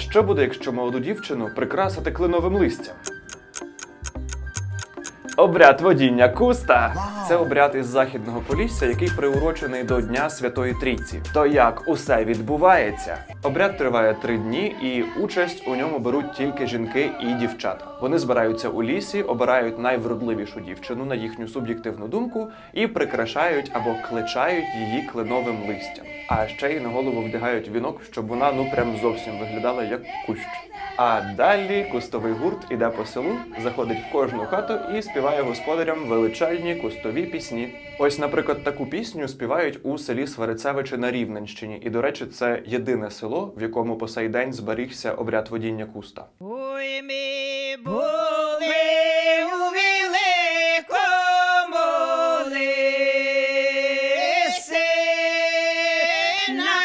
що буде, якщо молоду дівчину прикрасити кленовим листям? Обряд водіння куста це обряд із західного полісся, який приурочений до Дня Святої Трійці. То як усе відбувається? Обряд триває три дні, і участь у ньому беруть тільки жінки і дівчата. Вони збираються у лісі, обирають найвродливішу дівчину на їхню суб'єктивну думку і прикрашають або кличають її кленовим листям. А ще й на голову вдягають вінок, щоб вона ну прям зовсім виглядала як кущ. А далі кустовий гурт іде по селу, заходить в кожну хату і співає господарям величальні кустові пісні. Ось, наприклад, таку пісню співають у селі Сварицевичі на Рівненщині. І, до речі, це єдине село, в якому по сей день зберігся обряд водіння куста. Ой, ми були у великому лисі, на